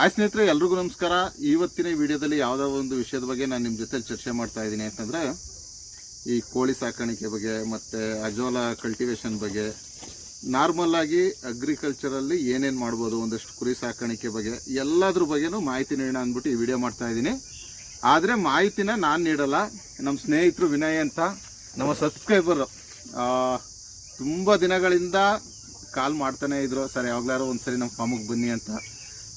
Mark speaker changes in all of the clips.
Speaker 1: ಆ ಸ್ನೇಹಿತರೆ, ಎಲ್ರಿಗೂ ನಮಸ್ಕಾರ. ಇವತ್ತಿನ ವಿಡಿಯೋದಲ್ಲಿ ಯಾವುದೋ ಒಂದು ವಿಷಯದ ಬಗ್ಗೆ ನಾನು ನಿಮ್ಮ ಜೊತೆ ಚರ್ಚೆ ಮಾಡ್ತಾ ಇದ್ದೀನಿ ಅಂತಂದರೆ, ಈ ಕೋಳಿ ಸಾಕಾಣಿಕೆ ಬಗ್ಗೆ ಮತ್ತು ಅಜೋಲಾ ಕಲ್ಟಿವೇಶನ್ ಬಗ್ಗೆ. ನಾರ್ಮಲ್ ಆಗಿ ಅಗ್ರಿಕಲ್ಚರಲ್ಲಿ ಏನೇನು ಮಾಡ್ಬೋದು, ಒಂದಷ್ಟು ಕುರಿ ಸಾಕಾಣಿಕೆ ಬಗ್ಗೆ, ಎಲ್ಲದ್ರ ಬಗ್ಗೆನೂ ಮಾಹಿತಿ ನೀಡೋಣ ಅಂದ್ಬಿಟ್ಟು ಈ ವಿಡಿಯೋ ಮಾಡ್ತಾ ಇದ್ದೀನಿ. ಆದರೆ ಮಾಹಿತಿನ ನಾನು ನೀಡಲ್ಲ. ನಮ್ಮ ಸ್ನೇಹಿತರು ವಿನಯ್ ಅಂತ ನಮ್ಮ ಸಬ್ಸ್ಕ್ರೈಬರು ತುಂಬ ದಿನಗಳಿಂದ ಕಾಲ್ ಮಾಡ್ತಾನೆ ಇದ್ರು. ಸರ್ ಯಾವಾಗ್ಲಾರು ಒಂದ್ಸರಿ ನಮ್ಮ ಫಾರ್ಮಿಗೆ ಬನ್ನಿ ಅಂತ.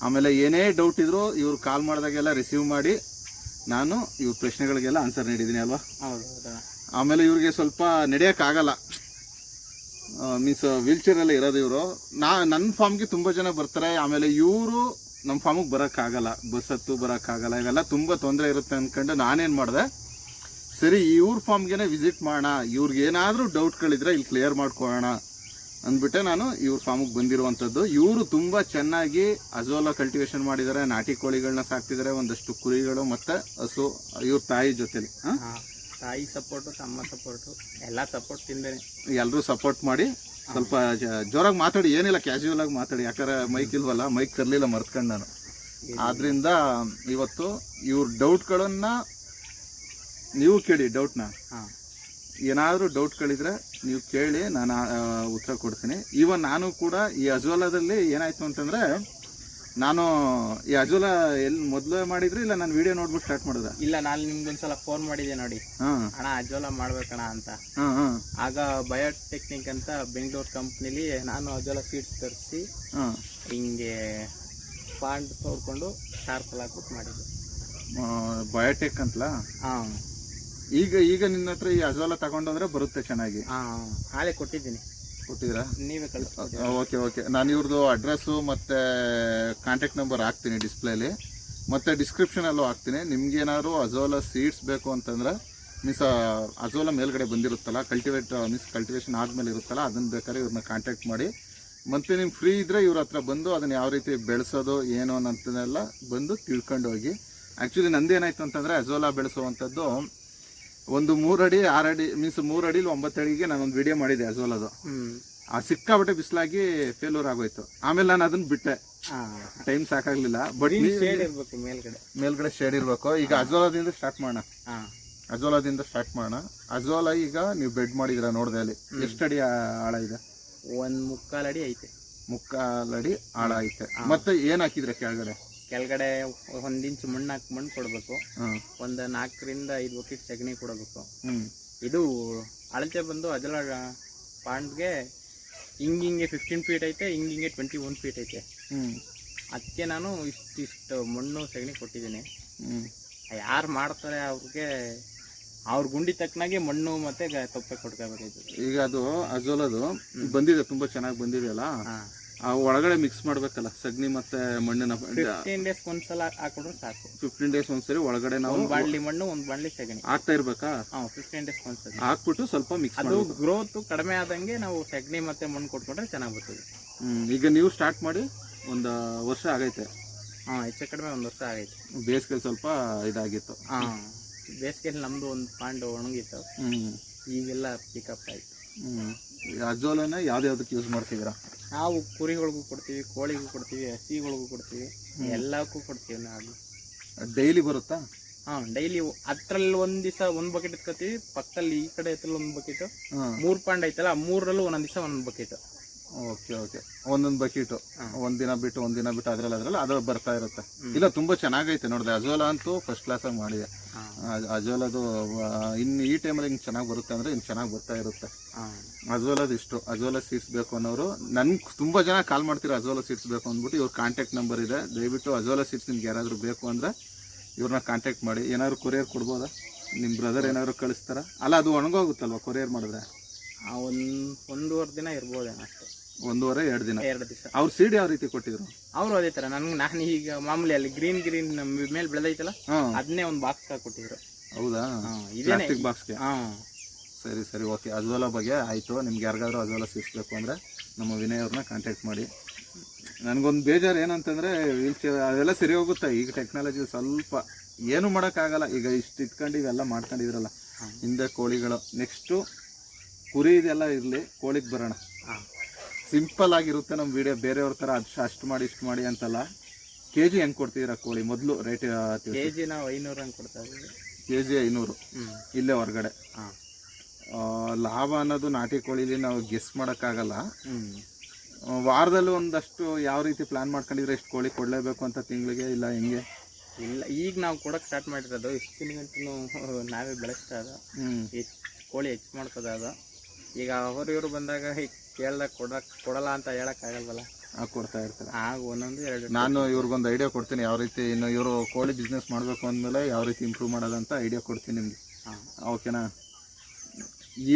Speaker 1: ಆಮೇಲೆ ಏನೇ ಡೌಟ್ ಇದ್ರು ಇವ್ರು ಕಾಲ್ ಮಾಡಿದಾಗೆಲ್ಲ ರಿಸೀವ್ ಮಾಡಿ ನಾನು ಇವ್ರ ಪ್ರಶ್ನೆಗಳಿಗೆಲ್ಲ ಆನ್ಸರ್ ನೀಡಿದ್ದೀನಿ ಅಲ್ವಾ? ಆಮೇಲೆ ಇವ್ರಿಗೆ ಸ್ವಲ್ಪ ನಡೆಯೋಕ್ಕಾಗಲ್ಲ ಮೀನ್ಸ್ ವೀಲ್ ಚೇರಲ್ಲಿ ಇರೋದು ಇವರು. ನಾ ನನ್ನ ಫಾರ್ಮ್ಗೆ ತುಂಬ ಜನ ಬರ್ತಾರೆ. ಆಮೇಲೆ ಇವರು ನಮ್ಮ ಫಾರ್ಮಿಗೆ ಬರೋಕ್ಕಾಗಲ್ಲ ಬಸ್ ಹತ್ತು ಬರೋಕ್ಕಾಗಲ್ಲ ಇವೆಲ್ಲ ತುಂಬ ತೊಂದರೆ ಇರುತ್ತೆ ಅಂದ್ಕೊಂಡು ನಾನೇನು ಮಾಡಿದೆ? ಸರಿ ಇವ್ರ ಫಾರ್ಮ್ಗೆ ವಿಸಿಟ್ ಮಾಡೋಣ. ಇವ್ರಿಗೆ ಏನಾದರೂ ಡೌಟ್ಗಳಿದ್ರೆ ಇಲ್ಲಿ ಕ್ಲಿಯರ್ ಮಾಡ್ಕೊಳ್ಳೋಣ. ಅಂದ್ಬಿಟ್ಟೆ ನಾನು ಇವ್ರ ಫಾರ್ಮಿಗೆ ಬಂದಿರುವಂಥದ್ದು ಇವರು ತುಂಬ ಚೆನ್ನಾಗಿ ಅಜೋಲಾ ಕಲ್ಟಿವೇಶನ್ ಮಾಡಿದ್ದಾರೆ ನಾಟಿ ಕೋಳಿಗಳನ್ನ ಸಾಕ್ತಿದ್ದಾರೆ ಒಂದಷ್ಟು ಕುರಿಗಳು ಮತ್ತು ಹಸು ಇವ್ರ ತಾಯಿ ಜೊತೆಲಿ ಹಾ?
Speaker 2: ತಾಯಿ ಸಪೋರ್ಟು ತಮ್ಮ ಸಪೋರ್ಟು ಎಲ್ಲ ಸಪೋರ್ಟ್ ತಿಂದೇನೆ.
Speaker 1: ಎಲ್ಲರೂ ಸಪೋರ್ಟ್ ಮಾಡಿ ಸ್ವಲ್ಪ ಜೋರಾಗಿ ಮಾತಾಡಿ ಏನಿಲ್ಲ ಕ್ಯಾಶುವಲ್ ಆಗಿ ಮಾತಾಡಿ. ಯಾಕಂದ್ರೆ ಮೈಕ್ ಇಲ್ವಲ್ಲ ಮೈಕ್ ತರಲಿಲ್ಲ ಮರ್ತ್ಕೊಂಡು ನಾನು. ಆದ್ರಿಂದ ಇವತ್ತು ಇವ್ರ ಡೌಟ್ಗಳನ್ನ ನೀವು ಕೇಳಿ ಡೌಟ್ನ
Speaker 2: ಹಾ.
Speaker 1: ಏನಾದರೂ ಡೌಟ್ಗಳಿದ್ರೆ ನೀವು ಕೇಳಿ ನಾನು ಉತ್ತರ ಕೊಡ್ತೀನಿ. ಈವನ್ ನಾನು ಕೂಡ ಈ ಅಜೋಲಾದಲ್ಲಿ ಏನಾಯ್ತು ಅಂತಂದ್ರೆ ನಾನು ಈ ಅಜೋಲ ಎಲ್ಲಿ ಮೊದಲೇ ಮಾಡಿದ್ರಿ ಇಲ್ಲ ನಾನು ವಿಡಿಯೋ ನೋಡ್ಬಿಟ್ಟು ಸ್ಟಾರ್ಟ್ ಮಾಡಿದೆ?
Speaker 2: ಇಲ್ಲ ನಾನು ನಿಮ್ಗೊಂದ್ಸಲ ಫೋನ್ ಮಾಡಿದೆ ನೋಡಿ.
Speaker 1: ಹಾಂ.
Speaker 2: ಅಣ್ಣ ಅಜೋಲ ಮಾಡ್ಬೇಕಣ ಅಂತ. ಆಗ ಬಯೋಟೆಕ್ನಿಕ್ ಅಂತ ಬೆಂಗಳೂರು ಕಂಪ್ನಿಲಿ ನಾನು ಅಜೋಲ ಸೀಡ್ಸ್ ತರಿಸಿ ಹಿಂಗೆ ಪಾಂಡ್ ತೋರ್ಕೊಂಡು ಶಾರ್ಪಲ್ ಹಾಕ್ಬಿಟ್ಟು ಮಾಡಿದ್ದೆ.
Speaker 1: ಬಯೋಟೆಕ್ ಅಂತಲಾ?
Speaker 2: ಹಾಂ.
Speaker 1: ಈಗ ಈಗ ನಿನ್ನ ಹತ್ರ ಈ ಅಜೋಲ ತಗೊಂಡೋದ್ರೆ ಬರುತ್ತೆ ಚೆನ್ನಾಗಿ.
Speaker 2: ಹಾಲೆ ಕೊಟ್ಟಿದ್ದೀನಿ.
Speaker 1: ಕೊಟ್ಟಿದ್ದೀರಾ?
Speaker 2: ನೀವೇ ಕಳಿಸ್ಕೊಡಿ.
Speaker 1: ಓಕೆ ಓಕೆ ನಾನು ಇವ್ರದ್ದು ಅಡ್ರೆಸ್ಸು ಮತ್ತು ಕಾಂಟ್ಯಾಕ್ಟ್ ನಂಬರ್ ಹಾಕ್ತೀನಿ ಡಿಸ್ಪ್ಲೇಲಿ ಮತ್ತು ಡಿಸ್ಕ್ರಿಪ್ಷನಲ್ಲೂ ಹಾಕ್ತೀನಿ. ನಿಮ್ಗೇನಾದ್ರು ಅಜೋಲ ಸೀಡ್ಸ್ ಬೇಕು ಅಂತಂದ್ರೆ ಮೀನ್ಸ್ ಅಜೋಲ ಮೇಲ್ಗಡೆ ಬಂದಿರುತ್ತಲ್ಲ ಕಲ್ಟಿವೇಟ್ ಮೀನ್ಸ್ ಕಲ್ಟಿವೇಷನ್ ಆದಮೇಲೆ ಇರುತ್ತಲ್ಲ ಅದನ್ನು ಬೇಕಾದ್ರೆ ಇವ್ರನ್ನ ಕಾಂಟ್ಯಾಕ್ಟ್ ಮಾಡಿ. ಮತ್ತು ನಿಮ್ಗೆ ಫ್ರೀ ಇದ್ದರೆ ಇವ್ರ ಹತ್ರ ಬಂದು ಅದನ್ನು ಯಾವ ರೀತಿ ಬೆಳೆಸೋದು ಏನು ಅನ್ನೋದನ್ನೆಲ್ಲ ಬಂದು ತಿಳ್ಕೊಂಡು ಹೋಗಿ ಆ್ಯಕ್ಚುಲಿ ನಂದೇನಾಯ್ತು ಅಂತಂದರೆ ಅಜೋಲ ಬೆಳೆಸುವಂಥದ್ದು ಒಂದು ಮೂರಡಿ ಆರಡಿ ಮೀನ್ಸ್ ಮೂರಡಿ ಒಂಬತ್ತು ಅಡಿಗೆ ನಾನು ಒಂದು ವಿಡಿಯೋ ಮಾಡಿದೆ ವೆಲ್
Speaker 2: ಅದು.
Speaker 1: ಆ ಸಿಕ್ಕಾಬಟ್ಟೆ ಬಿಸಿಲಾಗಿ ಫೇಲ್ಯೂರ್ ಆಗೋಯ್ತು ಆಮೇಲೆ ನಾನು ಅದನ್ನ ಬಿಟ್ಟೆ. ಟೈಮ್ ಸಾಕಾಗ್ಲಿಲ್ಲ. ಬಟ್
Speaker 2: ಮೇಲ್ಗಡೆ.
Speaker 1: ಮೇಲ್ಗಡೆ ಶೇಡ್ ಇರ್ಬೇಕು. ಈಗ ಅಜೋಲಾದಿಂದ ಸ್ಟಾರ್ಟ್ ಮಾಡೋಣ. ಅಜೋಲಾದಿಂದ ಸ್ಟಾರ್ಟ್ ಮಾಡೋಣ. ಅಜೋಲಾ ಈಗ ನೀವು ಬೆಡ್ ಮಾಡಿದಿರ ನೋಡ್ದೆ ಅಲ್ಲಿ. ಎಷ್ಟಡಿ ಆಳ ಇದೆ?
Speaker 2: ಒಂದ್ ಮುಕ್ಕಾಲಡಿ ಐತೆ.
Speaker 1: ಮುಕ್ಕಾಲಡಿ ಆಳ ಐತೆ. ಮತ್ತೆ ಏನ್ ಹಾಕಿದ್ರೆ ಕೆಳಗಡೆ?
Speaker 2: ಕೆಳಗಡೆ ಒಂದಿಂಚು ಇಂಚು ಮಣ್ಣು ಹಾಕಿ ಮಣ್ಣು ಕೊಡಬೇಕು. ಒಂದು ನಾಲ್ಕರಿಂದ ಐದು ಬಕೆಟ್ ಸಗಣಿ ಕೊಡಬೇಕು. ಇದು ಅಳತೆ ಬಂದು ಅಜಲ ಪಾಂಡ್ಗೆ ಹಿಂಗಿಂಗೆ ಫಿಫ್ಟೀನ್ ಫೀಟ್ ಐತೆ ಹಿಂಗಿಂಗೆ ಟ್ವೆಂಟಿ ಒನ್ ಫೀಟ್ ಐತೆ. ಅದಕ್ಕೆ ನಾನು ಇಷ್ಟಿಷ್ಟು ಮಣ್ಣು ಸಗಣಿ ಕೊಟ್ಟಿದ್ದೀನಿ. ಯಾರ್ ಮಾಡ್ತಾರೆ ಅವ್ರಿಗೆ ಅವ್ರ ಗುಂಡಿ ತಕ್ಕನಾಗೆ ಮಣ್ಣು ಮತ್ತೆ ತಪ್ಪೆ ಕೊಡ್ಕೋಬೇಕು
Speaker 1: ಈಗ ಅದು ಅಜೋಲದು ಬಂದಿದೆ ತುಂಬಾ ಚೆನ್ನಾಗಿ ಬಂದಿದೆಯಲ್ಲ
Speaker 2: ಹಾಂ.
Speaker 1: ಆ ಒಳಗಡೆ ಮಿಕ್ಸ್ ಮಾಡ್ಬೇಕಲ್ಲ ಸಗಣಿ ಮತ್ತೆ ಮಣ್ಣಿನ
Speaker 2: ಫಿಫ್ಟೀನ್ ಡೇಸ್ ಒಂದ್ಸಲ ಹಾಕೊಂಡ್ರೆ ಸಾಕು.
Speaker 1: ಫಿಫ್ಟೀನ್ ಡೇಸ್ ಒಂದ್ಸರಿ ಒಳಗಡೆ ನಾವು
Speaker 2: ಒಂದು ಬಾಣ್ಲಿ ಮಣ್ಣು ಒಂದ್ ಬಾಂಡ್ಲಿ ಸಗಣಿ.
Speaker 1: ಹಾಕ್ತಾ ಇರ್ಬೇಕಾ?
Speaker 2: ಹಾ ಫಿಫ್ಟೀನ್ ಡೇಸ್ ಒಂದ್ಸರಿ.
Speaker 1: ಹಾಕ್ಬಿಟ್ಟು ಸ್ವಲ್ಪ ಮಿಕ್ಸ್
Speaker 2: ಅದು ಗ್ರೋತ್ ಕಡಿಮೆ ಆದಂಗೆ ನಾವು ಸಗಣಿ ಮತ್ತೆ ಮಣ್ಣು ಕೊಟ್ಕೊಂಡ್ರೆ ಚೆನ್ನಾಗಿ ಬರ್ತದೆ.
Speaker 1: ಹ್ಮ್ ಈಗ ನೀವು ಸ್ಟಾರ್ಟ್ ಮಾಡಿ ಒಂದು ವರ್ಷ ಆಗೈತೆ.
Speaker 2: ಹಾ ಹೆಚ್ಚು ಕಡಿಮೆ ಒಂದು ವರ್ಷ ಆಗೈತೆ.
Speaker 1: ಬೇಸಿಗೆ ಸ್ವಲ್ಪ ಇದಾಗಿತ್ತು.
Speaker 2: ಹಾಂ ಬೇಸಿಗೆಯಲ್ಲಿ ನಮ್ಮದು ಒಂದು ಪಾಂಡು ಒಣಗಿತ್ತು.
Speaker 1: ಹ್ಮ್.
Speaker 2: ಈಗೆಲ್ಲ ಪಿಕಪ್ ಆಯ್ತು.
Speaker 1: ಹ್ಮ್. ಅಜೋಲನ ಯಾವ್ದಕ್ಕೆ ಯೂಸ್ ಮಾಡ್ತಿದ್ದೀರಾ?
Speaker 2: ನಾವು ಕುರಿಗಳಿಗೂ ಕೊಡ್ತೀವಿ ಕೋಳಿಗೂ ಕೊಡ್ತೀವಿ ಹಸಿಗಳಿಗೂ ಕೊಡ್ತೀವಿ ಎಲ್ಲಕ್ಕೂ ಕೊಡ್ತೀವಿ ನಾವು
Speaker 1: ಡೈಲಿ ಬರುತ್ತಾ?
Speaker 2: ಹಾ ಡೈಲಿ ಹತ್ರಲ್ಲಿ ಒಂದ್ ದಿವಸ ಒಂದ್ ಬಕೆಟ್ ಎತ್ಕೋತೀವಿ ಪಕ್ಕದಲ್ಲಿ ಈ ಕಡೆ ಎತ್ತಲ್ಲಿ ಒಂದ್ ಬಕೆಟ್ ಮೂರ್ ಪಾಂಡ್ ಐತಲ್ಲ ಆ ಮೂರರಲ್ಲೂ ಒಂದೊಂದು ದಿವಸ ಬಕೆಟ್ ಬಕೆಟು
Speaker 1: ಓಕೆ ಓಕೆ ಒಂದೊಂದು ಬಕೀಟು. ಒಂದಿನ ಬಿಟ್ಟು ಒಂದಿನ ಬಿಟ್ಟು ಅದ್ರಲ್ಲಿ ಅದ್ರಲ್ಲಿ ಅದ್ರಲ್ಲಿ ಬರ್ತಾ ಇರುತ್ತೆ. ಇಲ್ಲ ತುಂಬಾ ಚೆನ್ನಾಗೈತೆ ನೋಡಿದೆ. ಅಜೋಲಾ ಅಂತೂ ಫಸ್ಟ್ ಕ್ಲಾಸ್ ಆಗಿ ಮಾಡಿದೆ. ಅಜೋಲದು ಇನ್ ಇನ್ನು ಈ ಟೈಮಲ್ಲಿ ಹಿಂಗೆ ಚೆನ್ನಾಗಿ ಬರುತ್ತೆ ಅಂದ್ರೆ ಹಿಂಗೆ ಚೆನ್ನಾಗಿ ಬರ್ತಾ ಇರುತ್ತೆ. ಅಜೋಲಾದ ಇಷ್ಟು. ಅಜೋಲಾ ಸೀಟ್ಸ್ ಬೇಕು ಅನ್ನೋರು ನನ್ಗೆ ತುಂಬಾ ಜನ ಕಾಲ್ ಮಾಡ್ತೀರಾ ಅಜೋಲಾ ಸೀಟ್ಸ್ ಬೇಕು ಅಂದ್ಬಿಟ್ಟು ಇವ್ರ ಕಾಂಟ್ಯಾಕ್ಟ್ ನಂಬರ್ ಇದೆ. ದಯವಿಟ್ಟು ಅಜೋಲಾ ಸೀಟ್ಸ್ ನಿಮ್ಗೆ ಯಾರಾದರೂ ಬೇಕು ಅಂದ್ರೆ ಇವ್ರನ್ನ ಕಾಂಟ್ಯಾಕ್ಟ್ ಮಾಡಿ. ಏನಾದ್ರು ಕೊರಿಯರ್ ಕೊಡ್ಬೋದಾ? ನಿಮ್ಮ ಬ್ರದರ್ ಏನಾದ್ರು ಕಳಿಸ್ತಾರ? ಅಲ್ಲ ಅದು ಒಣಗೋಗುತ್ತಲ್ವಾ ಕೊರಿಯರ್ ಮಾಡಿದ್ರೆ?
Speaker 2: ಒಂದು ಒಂದೂವರೆ ದಿನ ಇರ್ಬೋದೇನೋ ಅಷ್ಟೇ.
Speaker 1: ಒಂದೂವರೆ ಎರಡು ದಿನ.
Speaker 2: ಎರಡು ದಿವಸ.
Speaker 1: ಅವ್ರ ಸೀಡ್ ಯಾವ ರೀತಿ ಕೊಟ್ಟಿದ್ರು?
Speaker 2: ಅವರು ಅದೇ ತರ. ನನ್ಗೆ ನಾನು ಈಗ ಮಾಮೂಲಿ ಅಲ್ಲಿ ಗ್ರೀನ್ ಗ್ರೀನ್ ಮೇಲೆ ಬೆಳೆದೈತಲ್ಲ ಅದನ್ನೇ ಒಂದು ಬಾಕ್ಸ್ ಕೊಟ್ಟಿದ್ರು.
Speaker 1: ಹೌದಾ?
Speaker 2: ಇದೇನೆ.
Speaker 1: ಬಾಕ್ಸ್ಗೆ
Speaker 2: ಹಾಂ.
Speaker 1: ಸರಿ ಸರಿ ಓಕೆ ಅಜ್ವಾಲ ಬಗ್ಗೆ ಆಯಿತು. ನಿಮ್ಗೆ ಯಾರಿಗಾದ್ರೂ ಅಜ್ವಾಲ ಸಿಗಿಸ್ಬೇಕು ಅಂದರೆ ನಮ್ಮ ವಿನಯ್ ಅವ್ರನ್ನ ಕಾಂಟ್ಯಾಕ್ಟ್ ಮಾಡಿ. ನನಗೊಂದು ಬೇಜಾರು ಏನಂತಂದರೆ ವೀಲ್ ಚೇರ್ ಅದೆಲ್ಲ ಸರಿ ಹೋಗುತ್ತೆ. ಈಗ ಟೆಕ್ನಾಲಜಿ ಸ್ವಲ್ಪ ಏನು ಮಾಡೋಕ್ಕಾಗಲ್ಲ. ಈಗ ಇಷ್ಟು ಇಟ್ಕೊಂಡು ಇವೆಲ್ಲ ಮಾಡ್ಕೊಂಡಿದ್ರಲ್ಲ. ಹಿಂದೆ ಕೋಳಿಗಳು. ನೆಕ್ಸ್ಟು ಕುರಿ ಇದೆಲ್ಲ ಇರಲಿ ಕೋಳಿಗೆ ಬರೋಣ. ಸಿಂಪಲ್ ಆಗಿರುತ್ತೆ ನಮ್ಮ ವಿಡಿಯೋ ಬೇರೆಯವ್ರ ಥರ ಅಷ್ಟು ಅಷ್ಟು ಮಾಡಿ ಇಷ್ಟು ಮಾಡಿ ಅಂತಲ್ಲ. ಕೆ ಜಿ ಹೆಂಗೆ ಕೊಡ್ತಿದ್ದೀರಾ ಕೋಳಿ? ಮೊದಲು ರೇಟ್
Speaker 2: ಕೆ ಜಿ ನಾವು ಐನೂರು ಹಂಗೆ ಕೊಡ್ತಾ ಇದ್ದೀವಿ.
Speaker 1: ಕೆ ಜಿ ಐನೂರು. ಇಲ್ಲೇ ಹೊರಗಡೆ. ಲಾಭ ಅನ್ನೋದು ನಾಟಿ ಕೋಳಿಲಿ ನಾವು ಗೆಸ್ ಮಾಡೋಕ್ಕಾಗಲ್ಲ. ವಾರದಲ್ಲಿ ಒಂದಷ್ಟು ಯಾವ ರೀತಿ ಪ್ಲಾನ್ ಮಾಡ್ಕೊಂಡಿದ್ರೆ ಎಷ್ಟು ಕೋಳಿ ಕೊಡಲೇಬೇಕು ಅಂತ ತಿಂಗಳಿಗೆ ಇಲ್ಲ ಹೆಂಗೆ?
Speaker 2: ಇಲ್ಲ ಈಗ ನಾವು ಕೊಡೋಕೆ ಸ್ಟಾರ್ಟ್ ಮಾಡಿರೋದು ಇಷ್ಟು ದಿನಗಂಟೂ ನಾವೇ ಬೆಳೆಸ್ತಾ ಇದ್ದ ಕೋಳಿ ಹೆಚ್ಚು ಮಾಡ್ತದೆ ಅದು. ಈಗ ಅವರು ಇವರು ಬಂದಾಗ ಈಗ ಕೇಳ್ದಾಗ ಕೊಡಕ್ ಕೊಡಲ್ಲ ಅಂತ ಹೇಳಕ್ಕಾಗಲ್ವಲ್ಲ
Speaker 1: ಕೊಡ್ತಾ ಇರ್ತಾರೆ.
Speaker 2: ಆಗ ಒಂದೊಂದು ಎರಡು
Speaker 1: ನಾನು ಇವ್ರಿಗೊಂದು ಐಡಿಯಾ ಕೊಡ್ತೀನಿ ಯಾವ ರೀತಿ ಇನ್ನು ಇವರು ಕೋಳಿ ಬಿಸ್ನೆಸ್ ಮಾಡಬೇಕು ಅಂದಮೇಲೆ ಯಾವ ರೀತಿ ಇಂಪ್ರೂವ್ ಮಾಡೋದಂತ ಐಡಿಯಾ ಕೊಡ್ತೀನಿ ನಿಮ್ಗೆ.
Speaker 2: ಹಾಂ.
Speaker 1: ಓಕೆನಾ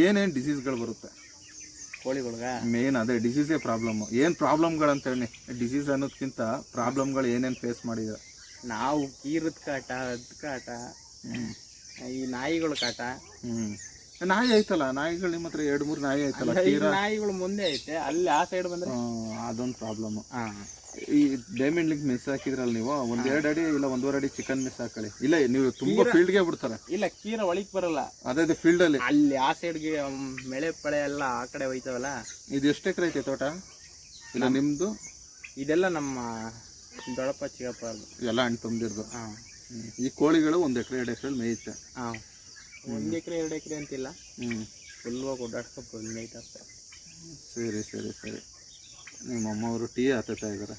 Speaker 1: ಏನೇನು ಡಿಸೀಸ್ಗಳು ಬರುತ್ತೆ?
Speaker 2: ಕೋಳಿಗಳ್ಗ?
Speaker 1: ಮೇನ್ ಅದೇ ಡಿಸೀಸೇ ಪ್ರಾಬ್ಲಮ್ ಏನು ಪ್ರಾಬ್ಲಮ್ಗಳಂತ ಹೇಳಿ ಡಿಸೀಸ್ ಅನ್ನೋದಕ್ಕಿಂತ ಪ್ರಾಬ್ಲಮ್ಗಳು ಏನೇನು ಫೇಸ್ ಮಾಡಿದ?
Speaker 2: ನಾವು ಕೀರದ ಕಾಟ ಅದ್ ಕಾಟ ಈ ನಾಯಿಗಳ ಕಾಟ
Speaker 1: ಹ್ಞೂ ನಾಯಿ ಐತಲ್ಲ ನಾಯಿಗಳು ನಿಮ್ಮ ಹತ್ರ ಎರಡು ಮೂರು ನಾಯಿ ಐತಲ್ಲ
Speaker 2: ನಾಯಿಗಳು ಮುಂದೆ ಐತೆ ಅಲ್ಲಿ ಆ ಸೈಡ್ ಬಂದ್ರೆ?
Speaker 1: ಅದೊಂದು ಪ್ರಾಬ್ಲಮ್ ಈ ಡೈಮಂಡ್ ಲಿಂಕ್ ಮಿಸ್ ಹಾಕಿದ್ರಲ್ಲ ನೀವು ಒಂದ್ ಎರಡು ಅಡಿ ಇಲ್ಲ ಒಂದೂವರೆ ಅಡಿ ಚಿಕನ್ ಮಿಸ್ ಹಾಕಳಿ. ಇಲ್ಲ ನೀವು ತುಂಬಾ ಫೀಲ್ಡ್ಗೆ ಬಿಡ್ತಾರೆ.
Speaker 2: ಇಲ್ಲ ಕೀರ ಒಳಗ್ ಬರಲ್ಲ.
Speaker 1: ಅದೇ ಫೀಲ್ಡ್ ಅಲ್ಲಿ.
Speaker 2: ಅಲ್ಲಿ ಆ ಸೈಡ್ಗೆ ಮಳೆ ಪಳೆ ಎಲ್ಲ ಆ ಕಡೆ ಹೋಯ್ತವಲ್ಲ?
Speaker 1: ಇದು ಎಷ್ಟು ಎಕರೆ ಐತೆ ತೋಟ? ಇಲ್ಲ ನಿಮ್ದು?
Speaker 2: ಇದೆಲ್ಲ ನಮ್ಮ ದೊಡ್ಡಪ್ಪ ಚಿಕ್ಕಪ್ಪ
Speaker 1: ಎಲ್ಲ ಹಣ್ಣು ತುಂಬಿರ್ದು ಈ ಕೋಳಿಗಳು ಒಂದ್ ಎಕರೆ ಎರಡು ಎಕರೆ ಮೇಯುತ್ತೆ.
Speaker 2: ಹಾಂ. ಒಂದು ಎಕರೆ ಎರಡು ಎಕರೆ ಅಂತಿಲ್ಲ.
Speaker 1: ಹ್ಞೂ
Speaker 2: ಫುಲ್ ಹೋಗಿ ಓಡಾಡ್ಕೊಂಡು ಅಷ್ಟೇ.
Speaker 1: ಸರಿ ಸರಿ ಸರಿ. ನಿಮ್ಮ ಅಮ್ಮವರು ಟೀ ಇದಾರೆ?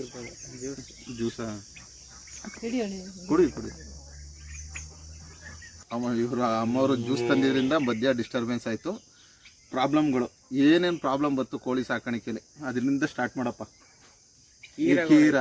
Speaker 2: ಇರ್ಬೋದು ಜ್ಯೂಸ್
Speaker 1: ಜ್ಯೂಸಾ ಕುಡಿ ಕುಡಿ ಅಮ್ಮ ಇವರು ಅಮ್ಮವರು ಜ್ಯೂಸ್ ತಂದಿದ್ರಿಂದ ಮಧ್ಯ ಡಿಸ್ಟರ್ಬೆನ್ಸ್ ಆಯಿತು. ಪ್ರಾಬ್ಲಮ್ಗಳು ಏನೇನು ಪ್ರಾಬ್ಲಮ್ ಬಂತು ಕೋಳಿ ಸಾಕಾಣಿಕೆಯಲ್ಲಿ ಅದರಿಂದ ಸ್ಟಾರ್ಟ್ ಮಾಡಪ್ಪ. ಈ ಕೀರ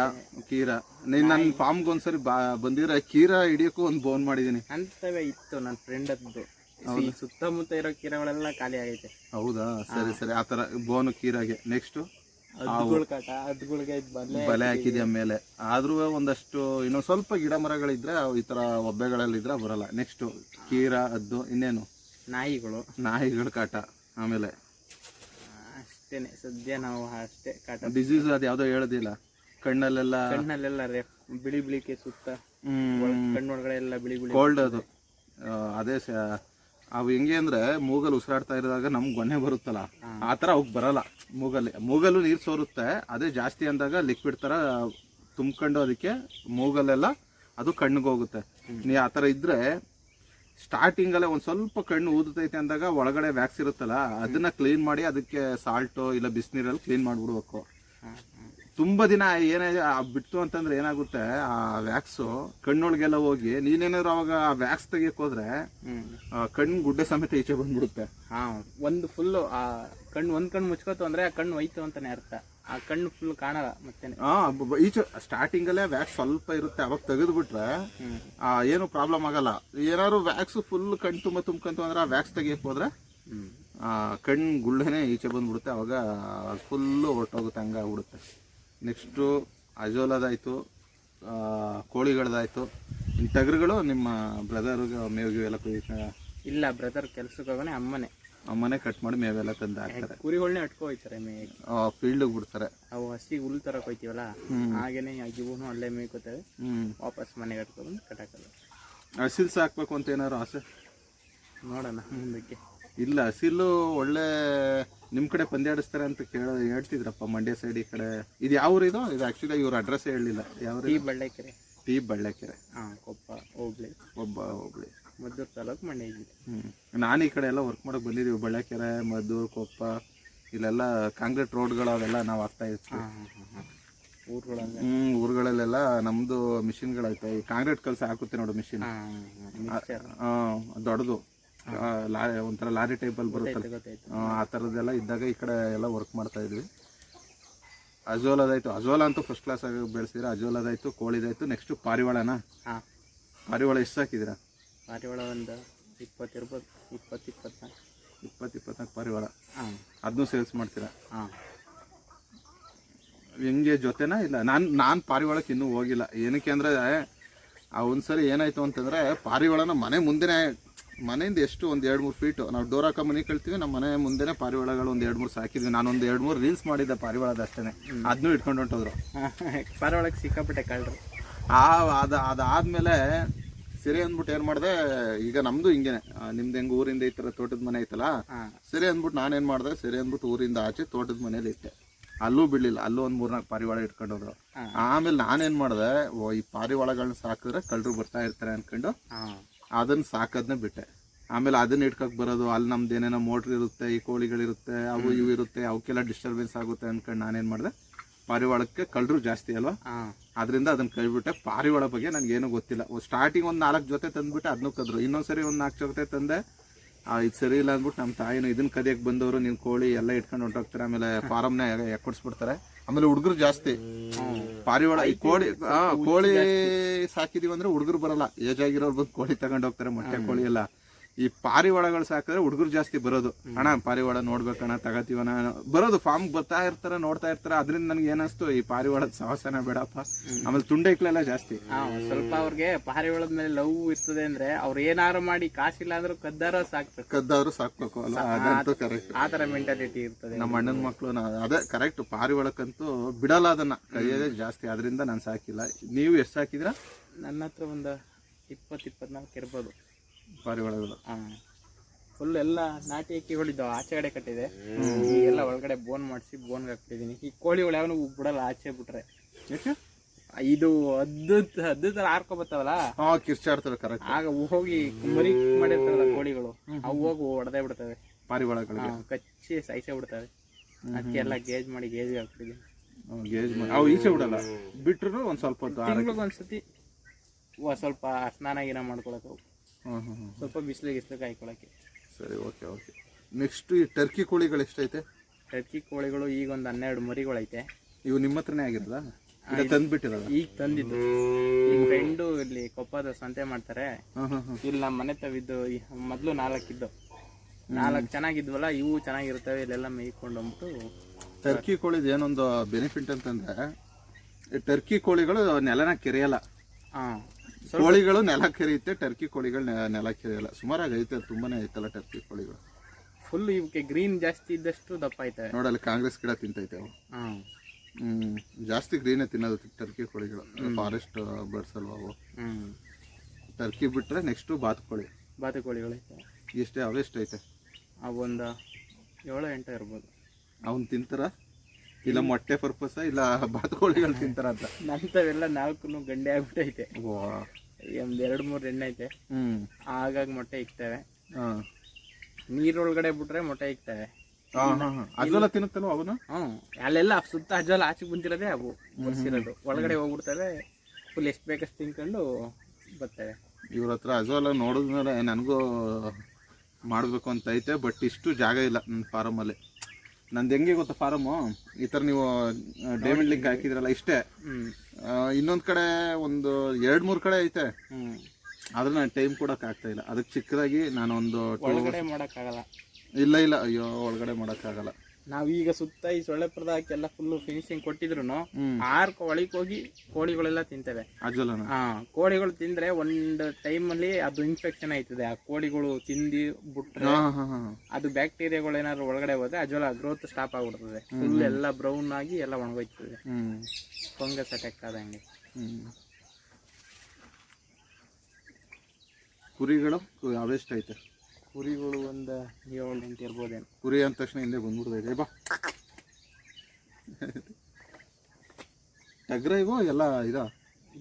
Speaker 1: ಕೀರ. ನೀನು ನನ್ನ ಫಾರ್ಮ್ಗೆ ಒಂದ್ಸರಿ ಬಾ ಬಂದಿದ್ರೆ ಕೀರ ಹಿಡಿಯಕ್ಕೂ ಒಂದು ಬೋನ್ ಮಾಡಿದೀನಿ.
Speaker 2: ಅಂತವೇ ಇತ್ತು ನನ್ನ ಫ್ರೆಂಡ್ ಅದ್ದು. ಈ ಸುತ್ತಮುತ್ತ ಇರೋ ಕೀರಗಳೆಲ್ಲ ಖಾಲಿ ಆಗೈತೆ.
Speaker 1: ಹೌದಾ? ಸರಿ ಸರಿ. ಆ ಥರ ಬೋನು ಕೀರಾಗೆ. ನೆಕ್ಸ್ಟು
Speaker 2: ಹದ್ಗುಳ್ ಕಾಟ ಹದ್ದುಗಳಿಗೆ ಬದಲೇ
Speaker 1: ಬಲೆ ಹಾಕಿದ್ಯಾ ಮೇಲೆ? ಆದ್ರೂ ಒಂದಷ್ಟು ಇನ್ನೊಂದ್ ಸ್ವಲ್ಪ ಗಿಡ ಮರಗಳಿದ್ರೆ ಈ ತರ ಒಬ್ಬೆಗಳಲ್ಲಿದ್ರೆ ಬರಲ್ಲ. ನೆಕ್ಸ್ಟ್ ಕೀರ ಅದ್ದು ಇನ್ನೇನು?
Speaker 2: ನಾಯಿಗಳು.
Speaker 1: ನಾಯಿಗಳ ಕಾಟ ಆಮೇಲೆ
Speaker 2: ಅಷ್ಟೇನೆ ಸದ್ಯ ನಾವು ಅಷ್ಟೇ ಕಾಟ
Speaker 1: ಡಿಸೀಸ್ ಅದು ಯಾವುದೋ ಹೇಳೋದಿಲ್ಲ. ಕಣ್ಣಲ್ಲೆಲ್ಲ
Speaker 2: ಕಣ್ಣಲ್ಲೆಲ್ಲ ರೇ ಬಿಳಿ ಬಿಳಿಕೆ ಸುತ್ತ. ಕಣ್ಣೊಳಗಡೆ ಎಲ್ಲ ಬಿಳಿ ಬಿಳಿ
Speaker 1: ಕೋಲ್ಡ್ ಅದು. ಅದೇ ಅವ್ ಹೆಂಗೆ ಅಂದ್ರೆ ಮೂಗಲ್ ಉಸಿರಾಡ್ತಾ ಇರೋದಾಗ ನಮ್ಗೆ ಗೊನೆ ಬರುತ್ತಲ್ಲ. ಆ ತರ ಅವಕ್ಕೆ ಬರಲ್ಲ ಮೂಗಲ್ಲಿ. ಮೂಗಲ್ಲೂ ನೀರು ಸೋರುತ್ತೆ ಅದೇ ಜಾಸ್ತಿ ಅಂದಾಗ ಲಿಕ್ವಿಡ್ ತರ ತುಂಬ್ಕೊಂಡು ಅದಕ್ಕೆ ಮೂಗಲ್ಲೆಲ್ಲ ಅದು ಕಣ್ಣಿಗೆ ಹೋಗುತ್ತೆ. ನೀ ಆ ತರ ಇದ್ರೆ ಸ್ಟಾರ್ಟಿಂಗಲ್ಲೇ ಒಂದು ಸ್ವಲ್ಪ ಕಣ್ಣು ಊದತೈತೆ ಅಂದಾಗ ಒಳಗಡೆ ವ್ಯಾಕ್ಸ್ ಇರುತ್ತಲ್ಲ ಅದನ್ನ ಕ್ಲೀನ್ ಮಾಡಿ ಅದಕ್ಕೆ ಸಾಲ್ಟು ಇಲ್ಲ ಬಿಸಿನೀರಲ್ಲಿ ಕ್ಲೀನ್ ಮಾಡಿಬಿಡ್ಬೇಕು. ತುಂಬಾ ದಿನ ಏನೇ ಬಿಟ್ಟು ಅಂತಂದ್ರೆ ಏನಾಗುತ್ತೆ ಆ ವ್ಯಾಕ್ಸು ಕಣ್ಣೊಳಗೆಲ್ಲ ಹೋಗಿ ನೀನೇನಾದ್ರು ಅವಾಗ ಆ ವ್ಯಾಕ್ಸ್ ತೆಗಿಯಕ್ ಹೋದ್ರೆ ಕಣ್ಣು ಗುಡ್ಡೆ ಸಮೇತ ಈಚೆ ಬಂದ್ಬಿಡುತ್ತೆ.
Speaker 2: ಹಾ. ಒಂದು ಫುಲ್ಲು ಆ ಕಣ್ಣು ಒಂದು ಕಣ್ಣು ಮುಚ್ಕೋತು ಅಂದ್ರೆ ಆ ಕಣ್ಣು ಹೋಯ್ತು ಅಂತಾನೆ ಅರ್ಥ. ಆ ಕಣ್ಣು ಫುಲ್ ಕಾಣಲ್ಲ
Speaker 1: ಮತ್ತೆ. ಈಚೆ ಸ್ಟಾರ್ಟಿಂಗ್ ಅಲ್ಲೇ ವ್ಯಾಕ್ಸ್ ಸ್ವಲ್ಪ ಇರುತ್ತೆ ಅವಾಗ ತೆಗೆದ್ಬಿಟ್ರೆ ಏನು ಪ್ರಾಬ್ಲಮ್ ಆಗಲ್ಲ. ಏನಾದ್ರು ವ್ಯಾಕ್ಸ್ ಫುಲ್ ಕಣ್ಣು ತುಂಬ ತುಂಬ್ಕೊಂತು ಅಂದ್ರೆ ಆ ವ್ಯಾಕ್ಸ್ ತೆಗಿಯಕ್ ಹೋದ್ರೆ ಕಣ್ಣು ಗುಳ್ಳೆನೆ ಈಚೆ ಬಂದ್ಬಿಡುತ್ತೆ ಅವಾಗ ಫುಲ್ಲು ಹೊರಟೋಗುತ್ತೆ ಹಂಗಾಗ್ಬಿಡುತ್ತೆ. ನೆಕ್ಸ್ಟು ಅಜೋಲದಾಯ್ತು ಕೋಳಿಗಳದಾಯಿತು ಟಗರುಗಳು ನಿಮ್ಮ ಬ್ರದರ್ಗೆ ಮೇವಿಗೆ ಎಲ್ಲ
Speaker 2: ಇಲ್ಲ ಬ್ರದರ್ ಕೆಲ್ಸಕ್ಕೆ ಹೋಗೋಣ ಅಮ್ಮನೆ.
Speaker 1: ಮನೆ ಕಟ್ ಮಾಡಿ ಮೇವೆಲ್ಲ ತಂದು ಹಾಕ್ತಾರೆ.
Speaker 2: ಕುರಿಗಳನ್ನೇ ಅಟ್ಕೊ ಹೋಯ್ತಾರೆ ಮೇಯ್ಗೆ
Speaker 1: ಫೀಲ್ಡಿಗೆ ಬಿಡ್ತಾರೆ.
Speaker 2: ಅವು ಹಸಿ ಹುಲ್ ತರಕ್ ಹೋಯ್ತೀವಲ್ಲ ಹಾಗೇನೆ ಇವನು ಅಲ್ಲೇ
Speaker 1: ಮೇಯ್ಕೋತಾರೆ
Speaker 2: ವಾಪಸ್ ಮನೆಗೆ ಅಟ್ಕೊಂಡು ಕಟ್ಟಾಕಲ್ಲ
Speaker 1: ಹಸಿಲ್ ಸಾಕ್ಬೇಕು ಅಂತ ಏನಾರು ಆಸೆ?
Speaker 2: ನೋಡೋಣ ಮುಂದಕ್ಕೆ.
Speaker 1: ಇಲ್ಲ ಹಸಿಲು ಒಳ್ಳೆ ನಿಮ್ಮ ಕಡೆ ಪಂದ್ಯಾಡಿಸ್ತಾರೆ ಅಂತ ಕೇಳ ಹೇಳ್ತಿದ್ರಪ್ಪ ಮಂಡ್ಯ ಸೈಡ್ ಈ ಕಡೆ. ಇದು ಯಾವ ಊರು ಇದು ಇದು ಆ್ಯಕ್ಚುಲಿ ಇವ್ರ ಅಡ್ರೆಸ್ ಹೇಳಲಿಲ್ಲ. ಯಾವ
Speaker 2: ಟಿ ಬಳ್ಳೆಕೆರೆ.
Speaker 1: ಟಿ ಬಳ್ಳೆಕೆರೆ.
Speaker 2: ಹಾಂ ಕೊಪ್ಪ ಹೋಗ್ಲಿ
Speaker 1: ಒಬ್ಬ ಒಬ್ಳಿ
Speaker 2: ಮದ್ದೂರು ತಾಲೂಕು ಮಂಡ್ಯ
Speaker 1: ನಾನು ಈ ಕಡೆ ಎಲ್ಲ ವರ್ಕ್ ಮಾಡಕ್ ಬಂದಿದ್ದೀವಿ ಬಳ್ಳಾಕೆರೆ ಮದ್ದೂರು ಕೊಪ್ಪ ಇಲ್ಲೆಲ್ಲ ಕಾಂಕ್ರೀಟ್ ರೋಡ್ಗಳು ಅವೆಲ್ಲ ನಾವು ಆಗ್ತಾ ಇರ್ತೀವಿ
Speaker 2: ಊರುಗಳಲ್ಲಿ
Speaker 1: ಹ್ಮ್ ಊರುಗಳಲ್ಲೆಲ್ಲ ನಮ್ದು ಮಿಷಿನ್ಗಳೈತೆ ಈ ಕಾಂಕ್ರೀಟ್ ಕಲ್ಸ ಹಾಕುತ್ತೆ ನೋಡು ಮಿಷಿನ್
Speaker 2: ಹಾಂ
Speaker 1: ದೊಡ್ಡದು. ಲಾರಿ ಒಂಥರ ಲಾರಿ ಟೈಪಲ್ಲಿ
Speaker 2: ಬರುತ್ತೆ.
Speaker 1: ಆ, ಥರದ್ದೆಲ್ಲ ಇದ್ದಾಗ ಈ ಕಡೆ ಎಲ್ಲ ವರ್ಕ್ ಮಾಡ್ತಾ ಇದ್ವಿ. ಅಜೋಲದಾಯ್ತು ಅಜೋಲ ಅಂತೂ ಫಸ್ಟ್ ಕ್ಲಾಸ್ ಆಗಿ ಬೆಳೆಸಿದ್ರೆ ಅಜೋಲದಾಯ್ತು ಕೋಳಿದಾಯ್ತು ನೆಕ್ಸ್ಟ್ ಪಾರಿವಾಳನ? ಪಾರಿವಾಳ ಎಷ್ಟು ಹಾಕಿದ್ದೀರಾ
Speaker 2: ಪಾರಿವಾಳ ಒಂದು ಇಪ್ಪತ್ತು ಇರ್ಬೋದು ಇಪ್ಪತ್ತು ಇಪ್ಪತ್ನಾಲ್ಕು
Speaker 1: ಇಪ್ಪತ್ತು ಇಪ್ಪತ್ನಾಲ್ಕು ಪಾರಿವಾಳ
Speaker 2: ಹಾಂ.
Speaker 1: ಅದನ್ನೂ ಸೇಲ್ಸ್ ಮಾಡ್ತೀರಾ?
Speaker 2: ಹಾಂ.
Speaker 1: ಹೆಂಗೆ ಜೊತೆನಾ ಇಲ್ಲ? ನಾನು ನಾನು ಪಾರಿವಾಳಕ್ಕೆ ಇನ್ನೂ ಹೋಗಿಲ್ಲ. ಏನಕ್ಕೆ ಅಂದರೆ ಆ ಒಂದ್ಸರಿ ಏನಾಯಿತು ಅಂತಂದರೆ ಪಾರಿವಾಳನ ಮನೆ ಮುಂದೆನೇ ಮನೆಯಿಂದ ಎಷ್ಟು ಒಂದು ಎರಡು ಮೂರು ಫೀಟು ನಾವು ಡೋರ್ ಹಾಕೋ ಮನೆ ಕಳ್ತೀವಿ ನಮ್ಮ ಮನೆ ಮುಂದೆನೇ ಪಾರಿವಾಳಗಳು ಒಂದು ಎರಡು ಮೂರು ಸಾಕಿದ್ವಿ. ನಾನೊಂದು ಎರಡು ಮೂರು ರೀಲ್ಸ್ ಮಾಡಿದ್ದೆ ಪಾರಿವಾಳದ ಅಷ್ಟೇ ಅದನ್ನೂ ಇಟ್ಕೊಂಡು ಹೊಂಟೋದ್ರು.
Speaker 2: ಪಾರಿವಾಳಕ್ಕೆ ಸಿಕ್ಕಾಪಟ್ಟೆ ಕಳ್ರು.
Speaker 1: ಆ ಅದು ಅದಾದಮೇಲೆ ಸರಿ ಅಂದ್ಬಿಟ್ಟು ಏನ್ ಮಾಡ್ದೆ ಈಗ ನಮ್ದು ಹಿಂಗೇನೆ. ನಿಮ್ದು ಹೆಂಗ ಊರಿಂದ ಈ ತರ ತೋಟದ ಮನೆ ಐತಲ್ಲ ಸರಿ ಅಂದ್ಬಿಟ್ಟು ನಾನೇನ್ ಮಾಡ್ದೆ ಸರಿ ಅಂದ್ಬಿಟ್ಟು ಊರಿಂದ ಆಚೆ ತೋಟದ ಮನೇಲಿ ಇಟ್ಟೆ. ಅಲ್ಲೂ ಬಿಡ್ಲಿಲ್ಲ ಅಲ್ಲೂ ಒಂದ್ ಮೂರ್ನಾಲ್ಕು ಪಾರಿವಾಳ ಇಟ್ಕೊಂಡೋದ್ರು
Speaker 2: ಹಾ.
Speaker 1: ಆಮೇಲೆ ನಾನೇನ್ ಮಾಡ್ದೆ ಓ ಈ ಪಾರಿವಾಳಗಳನ್ನ ಸಾಕಿದ್ರೆ ಕಳ್ಳರು ಬರ್ತಾ ಇರ್ತಾರೆ ಅನ್ಕೊಂಡು ಅದನ್ನ ಸಾಕದ್ನ ಬಿಟ್ಟೆ. ಆಮೇಲೆ ಅದನ್ನ ಇಟ್ಕಕ್ ಬರೋದು ಅಲ್ಲಿ ನಮ್ದು ಏನೇನೋ ಮೋಟ್ರ್ ಇರುತ್ತೆ ಈ ಕೋಳಿಗಳಿರುತ್ತೆ ಅವು ಇವು ಇರುತ್ತೆ ಅವಕ್ಕೆಲ್ಲ ಡಿಸ್ಟರ್ಬೆನ್ಸ್ ಆಗುತ್ತೆ ಅನ್ಕೊಂಡು ನಾನೇನ್ ಮಾಡಿದೆ ಪಾರಿವಾಳಕ್ಕೆ ಕಳ್ಳರು ಜಾಸ್ತಿ ಅಲ್ವಾ? ಅದರಿಂದ ಅದನ್ನ ಕೈಬಿಟ್ಟೆ. ಪಾರಿವಾಳ ಬಗ್ಗೆ ನನಗೇನು ಗೊತ್ತಿಲ್ಲ. ಸ್ಟಾರ್ಟಿಂಗ್ ಒಂದು ನಾಲ್ಕು ಜೊತೆ ತಂದ್ಬಿಟ್ಟು ಅದನ್ನೂ ಕದ್ರು. ಇನ್ನೊಂದ್ಸರಿ ಒಂದು ನಾಲ್ಕು ಜೊತೆ ತಂದೆ ಆ, ಇದು ಸರಿ ಇಲ್ಲ ಅಂದ್ಬಿಟ್ಟು ನಮ್ಮ ತಾಯಿನ ಇದನ್ನ ಕದಿಯಕ್ಕೆ ಬಂದವರು ನಿನ್ ಕೋಳಿ ಎಲ್ಲ ಇಟ್ಕೊಂಡು ಹೊಂಟೋಗ್ತಾರೆ ಆಮೇಲೆ ಫಾರಮ್ನ ಎಕ್ಕೊಡ್ಸ್ಬಿಡ್ತಾರೆ. ಆಮೇಲೆ ಹುಡುಗರು ಜಾಸ್ತಿ. ಪಾರಿವಾಳ ಈ ಕೋಳಿ ಆ, ಕೋಳಿ ಸಾಕಿದೀವಿ ಅಂದ್ರೆ ಹುಡುಗರು ಬರಲ್ಲ. ಏಜ್ ಆಗಿರೋರು ಬಂದು ಕೋಳಿ ತಗೊಂಡೋಗ್ತಾರೆ ಮೊಟ್ಟೆ ಕೋಳಿ ಎಲ್ಲ. ಈ ಪಾರಿವಾಳಗಳು ಸಾಕಿದ್ರೆ ಹುಡುಗರು ಜಾಸ್ತಿ ಬರೋದು. ಅಣ್ಣ ಪಾರಿವಾಳ ನೋಡ್ಬೇಕಣ್ಣ ತಗತೀವಣ್ಣ ಬರೋದು. ಫಾರ್ಮ್ ಬರ್ತಾ ಇರ್ತಾರೆ ನೋಡ್ತಾ ಇರ್ತಾರೆ. ಅದರಿಂದ ನನಗೆ ಏನಸ್ತು? ಈ ಪಾರಿವಾಳದ ಸಾಹಸನ ಬೇಡಪ್ಪ. ಆಮೇಲೆ ತುಂಡೈಕ್ಲೆಲ್ಲ ಜಾಸ್ತಿ.
Speaker 2: ಸ್ವಲ್ಪ ಅವ್ರಿಗೆ ಪಾರಿವಾಳದ ಮೇಲೆ ಲವ್ ಇರ್ತದೆ ಅಂದ್ರೆ ಅವ್ರು ಏನಾರು ಮಾಡಿ ಕಾಸಿಲ್ಲ ಅಂದ್ರೂ ಕದ್ದಾರೋ ಸಾಕ್ಬೇಕು.
Speaker 1: ಕದ್ದವ್ರು ಸಾಕ್ಬೇಕು ಅಲ್ಲ ಅದಂತೂ ಕರೆಕ್ಟ್
Speaker 2: ಆ ತರ ಮೆಂಟಾಲಿಟಿ ಇರ್ತದೆ.
Speaker 1: ನಮ್ಮ ಅಣ್ಣನ ಮಕ್ಕಳು ಅದೇ ಕರೆಕ್ಟ್ ಪಾರಿವಾಳಕ್ಕಂತೂ ಬಿಡಲ್ಲ ಅದನ್ನ. ಕೈಯೇ ಜಾಸ್ತಿ. ಅದರಿಂದ ನಾನು ಸಾಕಿಲ್ಲ. ನೀವು ಎಷ್ಟು ಸಾಕಿದ್ರ
Speaker 2: ನನ್ನ ಹತ್ರ ಒಂದು ಇಪ್ಪತ್ತು ಇಪ್ಪತ್ನಾಲ್ಕು ಇರ್ಬೋದು.
Speaker 1: ಪಾರಿವಾಳಗಳು
Speaker 2: ಫುಲ್ ಎಲ್ಲ ನಾಟಿ ಅಕ್ಕಿಗಳಿದ್ದಾವೆ ಆಚೆ ಕಡೆ ಕಟ್ಟಿದೆ. ಎಲ್ಲ ಒಳಗಡೆ ಬೋನ್ ಮಾಡಿಸಿ ಬೋನ್ ಹಾಕ್ತಿದ್ದೀನಿ ಈ ಕೋಳಿಗಳು ಯಾವನು ಬಿಡಲ್ಲ ಆಚೆ ಬಿಟ್ರೆ. ಇದು ಅದ್ದು ಅದ್ದು ತರ ಹಾರ್ಕೊಬತ್ತಾವಲ್ಲ
Speaker 1: ಹಾ ಕಿರ್ಚಾಡ್ತಾರೆ ಕರೆಕ್ಟ್
Speaker 2: ಆಗ ಹೋಗಿ ಮರಿ ಮಾಡಿರ್ತಾರಲ್ಲ ಕೋಳಿಗಳು ಅವು ಹೋಗಿ ಹೊಡೆದೇ ಬಿಡ್ತವೆ. ಪಾರಿವಾಳಗಳು ಕಚ್ಚಿ ಸಾಯಿಸೇ ಬಿಡ್ತವೆ. ಅದಕ್ಕೆಲ್ಲ ಗೇಜ್ ಮಾಡಿ ಗೇಜ್ ಹಾಕ್ತಿದ್ದೀನಿ
Speaker 1: ಗೇಜ್ ಮಾಡಿ. ಅವು ಈಚೆ ಬಿಡಲ್ಲ. ಬಿಟ್ರು ಒಂದ್ ಸ್ವಲ್ಪ
Speaker 2: ಒಂದ್ಸತಿ ಸ್ವಲ್ಪ ಸ್ನಾನ ಗೀನ ಮಾಡ್ಕೊಳಕ್ಕೆ ಸ್ವಲ್ಪ ಬಿಸಿಲಿಗೆ ಇಸ್ತು ಕಾಯಿ ಕೊಳಕ್ಕೆ
Speaker 1: ಸರಿ ಓಕೆ ಓಕೆ. ನೆಕ್ಸ್ಟ್ ಈ ಟರ್ಕಿ ಕೋಳಿಗಳು ಎಷ್ಟೈತೆ?
Speaker 2: ಟರ್ಕಿ ಕೋಳಿಗಳು ಈಗ ಒಂದು ಹನ್ನೆರಡು ಮರಿಗಳೈತೆ.
Speaker 1: ಇವು ನಿಮ್ಮ ಹತ್ರನೇ ಆಗಿರಲ್ಲ ಇಲ್ಲ ತಂದ್ಬಿಟ್ಟಿರೋದ?
Speaker 2: ಈಗ ತಂದಿದ್ದು. ಈ ಫ್ರೆಂಡು ಇಲ್ಲಿ ಕೊಪ್ಪದ ಸಂತೆ ಮಾಡ್ತಾರೆ. ಇಲ್ಲಿ ನಮ್ಮ ಮನೆ ತವಿದ್ದು ಮೊದಲು ನಾಲ್ಕಿದ್ದು. ನಾಲ್ಕು ಚೆನ್ನಾಗಿದ್ವಲ್ಲ ಇವು ಚೆನ್ನಾಗಿರ್ತವೆ ಇಲ್ಲೆಲ್ಲ ಮೇಯ್ಕೊಂಡು ಅಂದ್ಬಿಟ್ಟು
Speaker 1: ಟರ್ಕಿ ಕೋಳಿದು ಏನೊಂದು ಬೆನಿಫಿಟ್ ಅಂತಂದ್ರೆ ಈ ಟರ್ಕಿ ಕೋಳಿಗಳು ನೆಲನ ಕೆರೆಯಲ್ಲ.
Speaker 2: ಹಾಂ.
Speaker 1: ಕೋಳಿಗಳು ನೆಲ ಕೆರೆಯುತ್ತೆ ಟರ್ಕಿ ಕೋಳಿಗಳು ನೆಲ ಕೆರೆಯಲ್ಲ. ಸುಮಾರಾಗಿ ಐತೆ ತುಂಬಾನೇ ಐತಲ್ಲ ಟರ್ಕಿ ಕೋಳಿಗಳು.
Speaker 2: ಫುಲ್ ಇವಕ್ಕೆ ಗ್ರೀನ್ ಜಾಸ್ತಿ ಇದ್ದಷ್ಟು ದಪ್ಪ ಐತೆ.
Speaker 1: ನೋಡಲ್ಲಿ ಕಾಂಗ್ರೆಸ್ ಗಿಡ ತಿಂತೈತೆ ಅವು. ಹ್ಮ್ ಜಾಸ್ತಿ ಗ್ರೀನೇ ತಿನ್ನೋದು ಟರ್ಕಿ ಕೋಳಿಗಳು. ಫಾರೆಸ್ಟ್ ಬರ್ಡ್ಸ್ ಅಲ್ವಾ ಅವು. ಟರ್ಕಿ ಬಿಟ್ರೆ ನೆಕ್ಸ್ಟ್ ಬಾತುಕೋಳಿ
Speaker 2: ಬಾತುಕೋಳಿಗಳೈತೆ
Speaker 1: ಎಷ್ಟೇ ಅವೆಷ್ಟೈತೆ?
Speaker 2: ಅವೊಂದು ಏಳು ಎಂಟು ಇರ್ಬೋದು.
Speaker 1: ಅವನ್ ತಿಂತಾರ? ಇಲ್ಲ ಮೊಟ್ಟೆ ಪರ್ಪಸ್ ಇಲ್ಲ ಬಾತುಕೋಳಿಗಳು ತಿಂತಾರ ಅಂತ
Speaker 2: ನಂತವೆಲ್ಲ ನಾಲ್ಕು ಗಂಡೆ ಆಗ್ಬಿಟ್ಟೈತೆ. ಒಂದ್ ಎರಡ್ ಮೂರು ಎಣ್ಣೆ ಐತೆ. ಆಗಾಗ ಮೊಟ್ಟೆ ಇಕ್ತವೆ. ನೀರೊಳಗಡೆ ಬಿಟ್ರೆ ಮೊಟ್ಟೆ ಇಕ್ತವೆ.
Speaker 1: ಅಜೋಲ ಹಾ ಅವನು?
Speaker 2: ಅಲ್ಲೆಲ್ಲ ಸುತ್ತ ಅಜ್ಜಲ್ಲ ಆಚೆ ಬಂದಿರೋದೇ ಅವು ಬರ್ಸಿರೋದು ಒಳಗಡೆ ಹೋಗ್ಬಿಡ್ತವೆ. ಫುಲ್ ಎಷ್ಟು ಬೇಕಷ್ಟು ತಿನ್ಕೊಂಡು ಬರ್ತವೆ.
Speaker 1: ಇವ್ರ ಹತ್ರ ಅಜೋಲ ನೋಡಿದ್ಮೇಲೆ ನನಗೂ ಮಾಡಬೇಕು ಅಂತ ಐತೆ ಬಟ್ ಇಷ್ಟು ಜಾಗ ಇಲ್ಲ ನನ್ನ ಫಾರಮಲ್ಲಿ ನಂದು ಹೆಂಗೆ ಗೊತ್ತಾ ಫಾರಮು ಈ ಥರ ನೀವು ಡೇವಿಡ್ ಲಿಂಕ್ ಹಾಕಿದ್ರಲ್ಲ ಇಷ್ಟೇ. ಇನ್ನೊಂದು ಕಡೆ ಒಂದು ಎರಡು ಮೂರು ಕಡೆ ಐತೆ. ಆದ್ರೆ ನಾನು ಟೈಮ್ ಕೊಡೋಕೆ ಆಗ್ತಾ ಇಲ್ಲ. ಅದಕ್ಕೆ ಚಿಕ್ಕದಾಗಿ ನಾನು ಒಂದು
Speaker 2: ಒಳಗಡೆ ಮಾಡೋಕ್ಕಾಗಲ್ಲ.
Speaker 1: ಇಲ್ಲ ಇಲ್ಲ. ಅಯ್ಯೋ ಒಳಗಡೆ ಮಾಡೋಕ್ಕಾಗಲ್ಲ.
Speaker 2: ನಾವು ಈಗ ಸುತ್ತ ಈ ಸೊಳ್ಳೆ ಪರ್ದ ಹಾಕಿ ಎಲ್ಲ ಫುಲ್ಲು ಫಿನಿಶಿಂಗ್ ಕೊಟ್ಟಿದ್ರು ಆರ್ ಒಳಗೆ ಹೋಗಿ ಕೋಳಿಗಳೆಲ್ಲ ತಿಂತವೆ. ಹಾ ಕೋಳಿಗಳು ತಿಂದ್ರೆ ಒಂದು ಅಲ್ಲಿ ಅದು ಇನ್ಫೆಕ್ಷನ್ ಆಯ್ತದೆ. ಆ ಕೋಳಿಗಳು ತಿಂದಿ ಬಿಟ್ರೆ ಅದು ಬ್ಯಾಕ್ಟೀರಿಯಾಗಳು ಏನಾದ್ರು ಒಳಗಡೆ ಹೋದ್ರೆ ಅಜೋಲ ಗ್ರೋತ್ ಸ್ಟಾಪ್ ಆಗ್ಬಿಡ್ತದೆ. ಫುಲ್ ಎಲ್ಲ ಬ್ರೌನ್ ಆಗಿ ಎಲ್ಲ ಒಣಗೋಯ್ತದೆ. ಫಂಗಸ್ ಅಟ್ಯಾಕ್ ಆದಂಗೆ.
Speaker 1: ಕುರಿಗಳು ಅವೆಷ್ಟೈತೆ
Speaker 2: ಕುರಿಗಳು ಒಂದು ಏಳು ಎಂಟು ಇರ್ಬೋದೇನು
Speaker 1: ಕುರಿ ಅಂದ ತಕ್ಷಣ ಹಿಂದೆ ಬಂದ್ಬಿಡ್ತೈತೆ ಬಾ. ಟಗ್ರ ಇವು ಎಲ್ಲ ಇದ?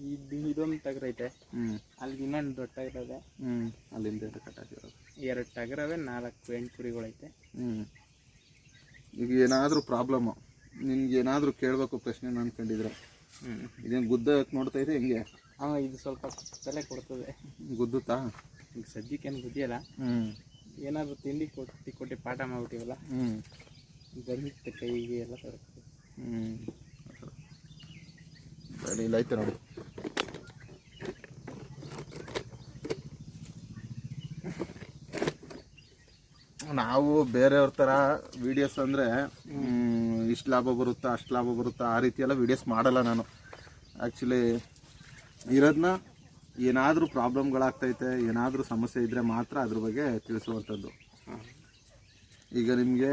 Speaker 2: ಇದು ಇದೊಂದು ಟಗರೈತೆ
Speaker 1: ಹ್ಞೂ
Speaker 2: ಅಲ್ಲಿ ಇನ್ನೊಂದು ದೊಡ್ಡ ಇರೋದೆ
Speaker 1: ಹ್ಞೂ ಅಲ್ಲಿಂದ ಕಟ್ಟಾಕಿರೋದು
Speaker 2: ಎರಡು ಟಗ್ರವೆ ನಾಲ್ಕು ಎಂಟು ಕುರಿಗಳೈತೆ
Speaker 1: ಹ್ಞೂ ಈಗ ಏನಾದರೂ ಪ್ರಾಬ್ಲಮ್ಮು ನಿನ್ಗೆ ಏನಾದರೂ ಕೇಳಬೇಕು ಪ್ರಶ್ನೆ ಅನ್ಕೊಂಡಿದ್ರೆ
Speaker 2: ಹ್ಞೂ
Speaker 1: ಇದೇನು ಗುದ್ದ ನೋಡ್ತಾ ಇದೆ ಹೆಂಗೆ?
Speaker 2: ಹಾಂ ಇದು ಸ್ವಲ್ಪ ತಲೆ ಕೊಡ್ತದೆ.
Speaker 1: ಗುದ್ದುತ್ತಾ?
Speaker 2: ಈಗ ಸದ್ಯಕ್ಕೇನು ಬುದ್ಧಿಯಲ್ಲ
Speaker 1: ಹ್ಞೂ
Speaker 2: ಏನಾದ್ರು ತಿಂಡಿ ಕೊಟ್ಟು ಕೊಟ್ಟು ಪಾಠ ಮಾಡ್ಬಿಟ್ಟಿವಲ್ಲ?
Speaker 1: ಹ್ಞೂ
Speaker 2: ಬಂದಿತ್ತು ಕೈಗೆ ಎಲ್ಲ ತರಕ್ಕೆ
Speaker 1: ಹ್ಞೂ ಇಲ್ಲ ನೋಡಿ. ನಾವು ಬೇರೆಯವ್ರ ಥರ ವೀಡಿಯೋಸ್ ಅಂದರೆ ಇಷ್ಟು ಲಾಭ ಬರುತ್ತಾ ಅಷ್ಟು ಲಾಭ ಬರುತ್ತಾ ಆ ರೀತಿ ಎಲ್ಲ ವೀಡಿಯೋಸ್ ಮಾಡಲ್ಲ ನಾನು. ಆ್ಯಕ್ಚುಲಿ ಇರೋದನ್ನ ಏನಾದರೂ ಪ್ರಾಬ್ಲಮ್ಗಳಾಗ್ತೈತೆ ಏನಾದರೂ ಸಮಸ್ಯೆ ಇದ್ದರೆ ಮಾತ್ರ ಅದ್ರ ಬಗ್ಗೆ ತಿಳಿಸುವಂಥದ್ದು. ಈಗ ನಿಮಗೆ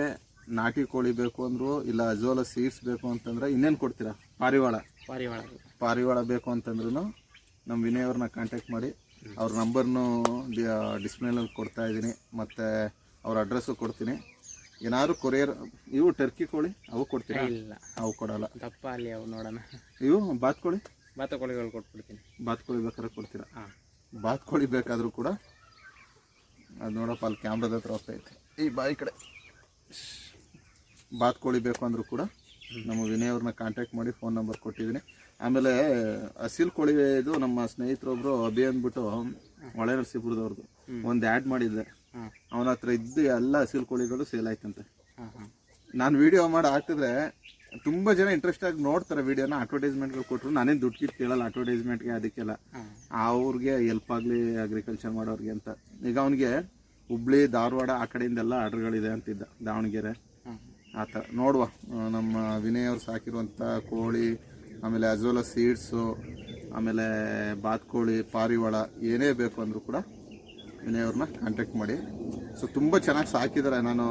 Speaker 1: ನಾಟಿ ಕೋಳಿ ಬೇಕು ಅಂದರು ಇಲ್ಲ ಅಜೋಲ ಸೀಡ್ಸ್ ಬೇಕು ಅಂತಂದ್ರೆ ಇನ್ನೇನು ಕೊಡ್ತೀರಾ? ಪಾರಿವಾಳ.
Speaker 2: ಪಾರಿವಾಳ.
Speaker 1: ಪಾರಿವಾಳ ಬೇಕು ಅಂತಂದ್ರೂ ನಮ್ಮ ವಿನಯ್ ಅವ್ರನ್ನ ಕಾಂಟ್ಯಾಕ್ಟ್ ಮಾಡಿ ಅವ್ರ ನಂಬರ್ನು ಡಿಸ್ಪ್ಲೇನಲ್ಲಿ ಕೊಡ್ತಾ ಇದ್ದೀನಿ. ಮತ್ತು ಅವ್ರ ಅಡ್ರೆಸ್ಸು ಕೊಡ್ತೀನಿ. ಏನಾದರೂ ಕೊರಿಯರ್ ಇವು ಟರ್ಕಿ ಕೋಳಿ ಅವು ಕೊಡ್ತೀರಾ?
Speaker 2: ಇಲ್ಲ.
Speaker 1: ಅವು ಕೊಡಲ್ಲ.
Speaker 2: ದಪ್ಪ ಅಲ್ಲಿ ಅವು ನೋಡೋಣ.
Speaker 1: ಇವು ಬಾತ್ ಕೋಳಿ?
Speaker 2: ಬಾತುಕೋಳಿಗಳು ಕೊಟ್ಬಿಡ್ತೀನಿ.
Speaker 1: ಬಾತುಕೋಳಿ ಬೇಕಾದ್ರೆ ಕೊಡ್ತೀರಾ?
Speaker 2: ಹಾಂ.
Speaker 1: ಬಾತುಕೋಳಿ ಬೇಕಾದರೂ ಕೂಡ ಅದು ನೋಡಪ್ಪ ಅಲ್ಲಿ ಕ್ಯಾಮ್ರಾದ ಹತ್ರ ಹೋಗ್ತಾ ಐತೆ. ಈ ಬಾಯಿ ಕಡೆ. ಬಾತುಕೋಳಿ ಬೇಕು ಅಂದರೂ ಕೂಡ ನಮ್ಮ ವಿನಯ್ ಅವ್ರನ್ನ ಕಾಂಟ್ಯಾಕ್ಟ್ ಮಾಡಿ ಫೋನ್ ನಂಬರ್ ಕೊಟ್ಟಿದ್ದೀನಿ. ಆಮೇಲೆ ಹಸಿಲ್ ಕೋಳಿ ಇದು ನಮ್ಮ ಸ್ನೇಹಿತರೊಬ್ಬರು ಅಭಿ ಅಂದ್ಬಿಟ್ಟು ಹೊಳೆ ನರಸೀಪುರದವ್ರದ್ದು ಒಂದು ಆ್ಯಡ್ ಮಾಡಿದ್ದೆ. ಅವನ ಹತ್ರ ಇದ್ದು ಎಲ್ಲ ಹಸಿಲ್ ಕೋಳಿಗಳು ಸೇಲ್ ಆಯ್ತಂತೆ. ನಾನು ವಿಡಿಯೋ ಮಾಡಿ ಹಾಕಿದ್ರೆ ತುಂಬ ಜನ ಇಂಟ್ರೆಸ್ಟ್ ಆಗಿ ನೋಡ್ತಾರೆ ವಿಡಿಯೋನ ಅಡ್ವರ್ಟೈಸ್ಮೆಂಟ್ಗಳು ಕೊಟ್ಟರು ನಾನೇನು ದುಡ್ಡು ಕಿತ್ತು ಕೇಳಲ್ಲ ಅಡ್ವರ್ಟೈಸ್ಮೆಂಟ್ಗೆ ಅದಕ್ಕೆಲ್ಲ. ಅವ್ರಿಗೆ ಹೆಲ್ಪ್ ಆಗಲಿ ಅಗ್ರಿಕಲ್ಚರ್ ಮಾಡೋರಿಗೆ ಅಂತ. ಈಗ ಅವನಿಗೆ ಹುಬ್ಳಿ ಧಾರವಾಡ ಆ ಕಡೆಯಿಂದೆಲ್ಲ ಆರ್ಡ್ರ್ಗಳಿದೆ ಅಂತಿದ್ದ ದಾವಣಗೆರೆ. ಆ ಥರ ನೋಡುವ. ನಮ್ಮ ವಿನಯ್ ಅವ್ರು ಸಾಕಿರುವಂಥ ಕೋಳಿ ಆಮೇಲೆ ಅಜೋಲ ಸೀಡ್ಸು ಆಮೇಲೆ ಬಾತ್ಕೋಳಿ ಪಾರಿವಾಳ ಏನೇ ಬೇಕು ಅಂದರೂ ಕೂಡ ವಿನಯ್ ಅವ್ರನ್ನ ಕಾಂಟ್ಯಾಕ್ಟ್ ಮಾಡಿ. ಸೊ ತುಂಬ ಚೆನ್ನಾಗಿ ಸಾಕಿದ್ದಾರೆ ನಾನು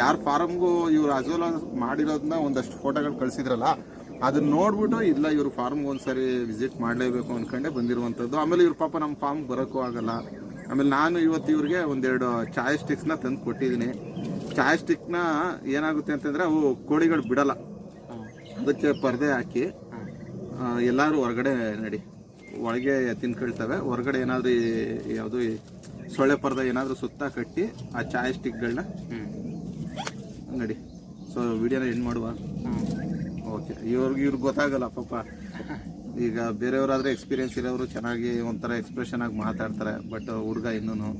Speaker 1: ಯಾರ ಫಾರಮ್ಗೂ ಇವ್ರು ಅಜೋಲ ಮಾಡಿರೋದನ್ನ ಒಂದಷ್ಟು ಫೋಟೋಗಳು ಕಳಿಸಿದ್ರಲ್ಲ ಅದನ್ನ ನೋಡ್ಬಿಟ್ಟು, ಇಲ್ಲ, ಇವ್ರ ಫಾರ್ಮ್ಗೆ ಒಂದ್ಸರಿ ವಿಸಿಟ್ ಮಾಡಲೇಬೇಕು ಅನ್ಕೊಂಡೆ ಬಂದಿರುವಂಥದ್ದು. ಆಮೇಲೆ ಇವ್ರ ಪಾಪ ನಮ್ಮ ಫಾರ್ಮ್ಗೆ ಬರೋಕ್ಕೂ ಆಗಲ್ಲ. ಆಮೇಲೆ ನಾನು ಇವತ್ತು ಇವ್ರಿಗೆ ಒಂದೆರಡು ಚಾಯ್ ಸ್ಟಿಕ್ಸ್ನ ತಂದು ಕೊಟ್ಟಿದ್ದೀನಿ. ಚಾಯ್ ಸ್ಟಿಕ್ನ ಏನಾಗುತ್ತೆ ಅಂತಂದರೆ ಅವು ಕೋಳಿಗಳು ಬಿಡಲ್ಲ. ಅದಕ್ಕೆ ಪರದೆ ಹಾಕಿ ಎಲ್ಲರೂ ಹೊರಗಡೆ ನಡಿ. ಒಳಗೆ ತಿನ್ಕೊಳ್ತವೆ ಹೊರಗಡೆ ಏನಾದರೂ ಯಾವುದು ಸೊಳ್ಳೆ ಪರದೆ ಏನಾದರೂ ಸುತ್ತ ಕಟ್ಟಿ ಆ ಚಾಯ್ ಸ್ಟಿಕ್ಗಳನ್ನ ನಡಿ. ಸೊ ವಿಡಿಯೋನ ಎಂಡ್ ಮಾಡುವ? ಓಕೆ ಇವ್ರಿಗೆ ಇವ್ರಿಗೆ ಗೊತ್ತಾಗಲ್ಲ ಪಾಪ. ಈಗ ಬೇರೆಯವರಾದರೆ ಎಕ್ಸ್ಪೀರಿಯನ್ಸ್ ಇರೋರು ಚೆನ್ನಾಗಿ ಒಂಥರ ಎಕ್ಸ್ಪ್ರೆಷನ್ ಆಗಿ ಮಾತಾಡ್ತಾರೆ ಬಟ್ ಹುಡುಗ ಇನ್ನೂ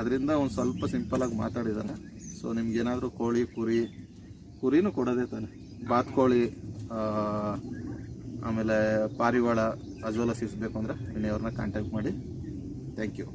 Speaker 1: ಅದರಿಂದ ಒಂದು ಸ್ವಲ್ಪ ಸಿಂಪಲಾಗಿ ಮಾತಾಡಿದ್ದಾನೆ ಸೊ ನಿಮ್ಗೇನಾದರೂ ಕೋಳಿ ಕುರಿ ಕುರಿನೂ ಕೊಡೋದೇ ತಾನೆ. ಬಾತ್ಕೋಳಿ ಆಮೇಲೆ ಪಾರಿವಾಳ ಅಜೋಲ ಸಿಗಿಸ್ಬೇಕು ಅಂದರೆ ವಿನಯವ್ರನ್ನ ಕಾಂಟ್ಯಾಕ್ಟ್ ಮಾಡಿ. Thank you